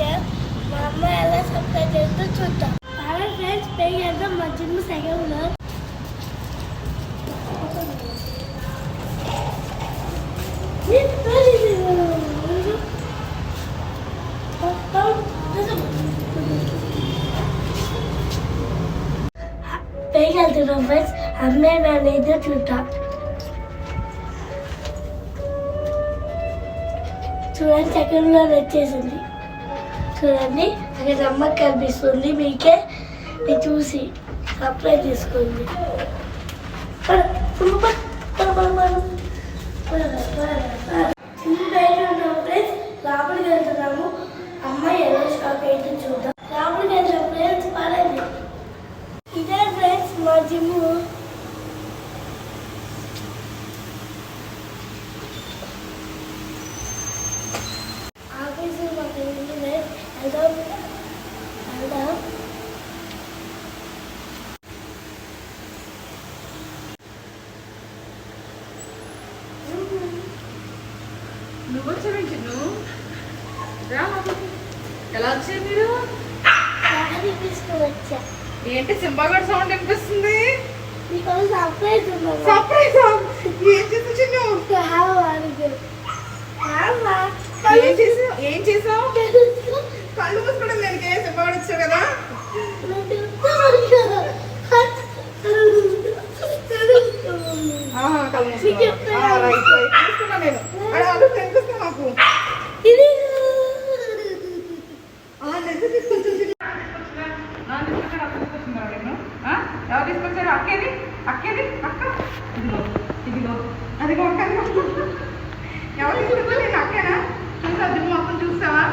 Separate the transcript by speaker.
Speaker 1: వచ్చాం మా అమ్మ ఎలా సర్ప్రైజ్ చేస్తుందో చూద్దాం అలా ఫ్రెండ్స్ పే చేద్దాం మా జిమ్ సెకండ్ ఫ్లోర్ పైకి వెళ్తున్నాం ఫ్రెండ్స్ అమ్మాయి మేనేజర్ చూద్దాం చూడండి సెకండ్ ఫ్లోర్ వచ్చేసింది చూడండి అక్కడ అమ్మకి కనిపిస్తుంది. మీకే ఇది చూసి అప్లై చేసుకోండి. వెళ్దాం వెళ్దాం
Speaker 2: నువ్వు. రా లోపలికి. ఎలా వచ్చారు మీరు? ఏంటి సింబాగడ్ సౌండ్ వినిపిస్తుంది?
Speaker 1: సర్ప్రైజ్
Speaker 2: సర్ప్రైజ్ ఏం చేసావు చిన్ను? ఏం చేసావు? ఏం చేసావు? కళ్ళు మూసుకోవడం దానికి సింబాగడ్ వచ్చావు కదా? కళ్ళు నేను అది కనిపిస్తుంది నాకు
Speaker 1: ఇది
Speaker 2: ఆ, తీసుకొచ్చాడు, ఎవరు తీసుకొచ్చారు అక్కేది అక్కేది అక్క ఇదిగో ఇదిగో అదిగో అక్క ఎవరు తీసుకొచ్చారు నేను అక్కేనా? చూసా జిమ్ మొత్తం చూస్తావా